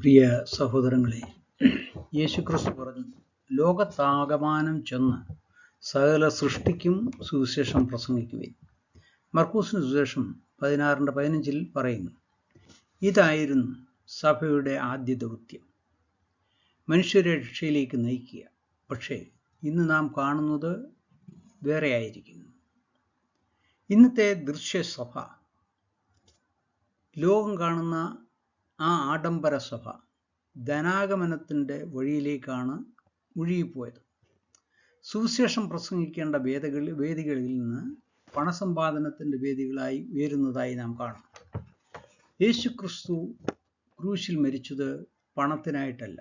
പ്രിയ സഹോദരങ്ങളെ യേശുക്രിസ്തു പറഞ്ഞു ലോകത്താകമാനം ചെന്ന് സകല സൃഷ്ടിക്കും സുവിശേഷം പ്രസംഗിക്കുവിൻ. മർക്കൂസിന് സുവിശേഷം പതിനാറിന്റെ പതിനഞ്ചിൽ പറയുന്നു ഇതായിരുന്നു സഭയുടെ ആദ്യ ദൗത്യം. മനുഷ്യരെ രക്ഷയിലേക്ക് നയിക്കുക. പക്ഷേ ഇന്ന് നാം കാണുന്നത് വേറെയായിരിക്കുന്നു. ഇന്നത്തെ ദൃശ്യസഭ ലോകം കാണുന്ന ആ ആഡംബര സഭ ധനാഗമനത്തിന്റെ വഴിയിലേക്കാണ് ഒഴുകിപ്പോയത് സുവിശേഷം പ്രസംഗിക്കേണ്ട വേദകളിൽ വേദികളിൽ നിന്ന് പണസമ്പാദനത്തിന്റെ വേദികളായി ഉയരുന്നതായി നാം കാണും. യേശു ക്രിസ്തു ക്രൂശിൽ മരിച്ചത് പണത്തിനായിട്ടല്ല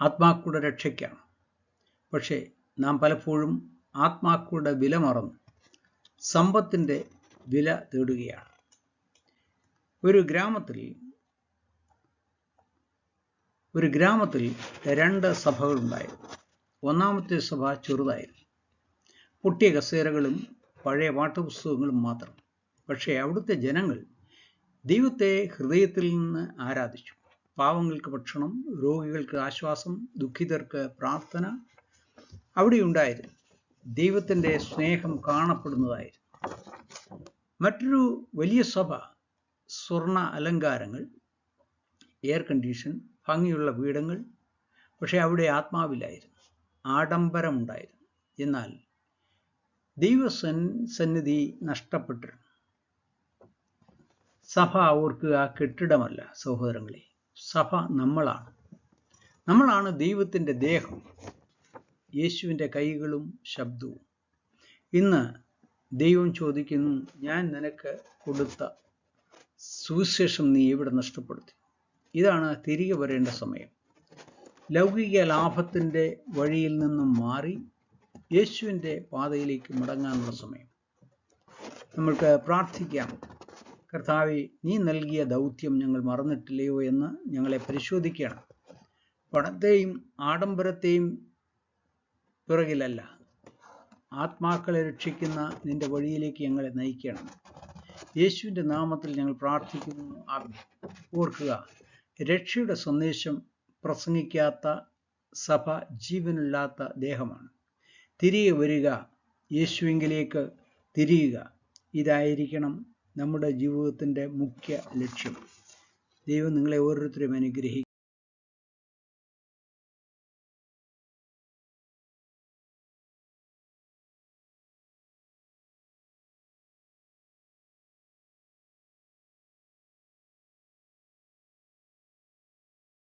ആത്മാക്കളുടെ രക്ഷയ്ക്കാണ്. പക്ഷേ നാം പലപ്പോഴും ആത്മാക്കളുടെ വില മറന്ന് സമ്പത്തിന്റെ വില തേടുകയാണ്. ഒരു ഗ്രാമത്തിൽ ഒരു ഗ്രാമത്തിൽ രണ്ട് സഭകളുണ്ടായിരുന്നു. ഒന്നാമത്തെ സഭ ചെറുതായിരുന്നു. പൊട്ടിയ കസേരകളും പഴയ പാഠപുസ്തകങ്ങളും മാത്രം. പക്ഷേ അവിടുത്തെ ജനങ്ങൾ ദൈവത്തെ ഹൃദയത്തിൽ നിന്ന് ആരാധിച്ചു. പാവങ്ങൾക്ക് ഭക്ഷണം രോഗികൾക്ക് ആശ്വാസം ദുഃഖിതർക്ക് പ്രാർത്ഥന അവിടെയുണ്ടായിരുന്നു ദൈവത്തിന്റെ സ്നേഹം കാണപ്പെടുന്നതായിരുന്നു. മറ്റൊരു വലിയ സഭ സ്വർണ അലങ്കാരങ്ങൾ എയർ കണ്ടീഷൻ ഭംഗിയുള്ള വീടങ്ങൾ പക്ഷേ അവിടെ ആത്മാവിലായിരുന്നു ആഡംബരമുണ്ടായിരുന്നു. എന്നാൽ ദൈവസൻ സന്നിധി നഷ്ടപ്പെട്ടിരുന്നു. സഭ ഓർക്കുക കെട്ടിടമല്ല സഹോദരങ്ങളെ സഭ നമ്മളാണ്. നമ്മളാണ് ദൈവത്തിന്റെ ദേഹം യേശുവിന്റെ കൈകളും ശബ്ദവും. ഇന്ന് ദൈവം ചോദിക്കുന്നു ഞാൻ നിനക്ക് കൊടുത്ത സുവിശേഷം നീ ഇവിടെ നഷ്ടപ്പെടുത്തി? ഇതാണ് തിരികെ വരേണ്ട സമയം. ലൗകിക ലാഭത്തിന്റെ വഴിയിൽ നിന്നും മാറി യേശുവിന്റെ പാതയിലേക്ക് മടങ്ങാനുള്ള സമയം. നമ്മൾക്ക് പ്രാർത്ഥിക്കാം. കർത്താവെ നീ നൽകിയ ദൗത്യം ഞങ്ങൾ മറന്നിട്ടില്ലയോ എന്ന് ഞങ്ങളെ പരിശോധിക്കണം. പണത്തെയും ആഡംബരത്തെയും പിറകിലല്ല. ആത്മാക്കളെ രക്ഷിക്കുന്ന നിന്റെ വഴിയിലേക്ക് ഞങ്ങളെ നയിക്കണം. യേശുവിന്റെ നാമത്തിൽ ഞങ്ങൾ പ്രാർത്ഥിക്കുന്നു. ഓർക്കുക രക്ഷയുടെ സന്ദേശം പ്രസംഗിക്കാത്ത സഭ ജീവനില്ലാത്ത ദേഹമാണ്. തിരികെ വരിക യേശുവിങ്കിലേക്ക് തിരിയുക ഇതായിരിക്കണം നമ്മുടെ ജീവിതത്തിന്റെ മുഖ്യ ലക്ഷ്യം. ദൈവം നിങ്ങളെ ഓരോരുത്തരും അനുഗ്രഹിക്കും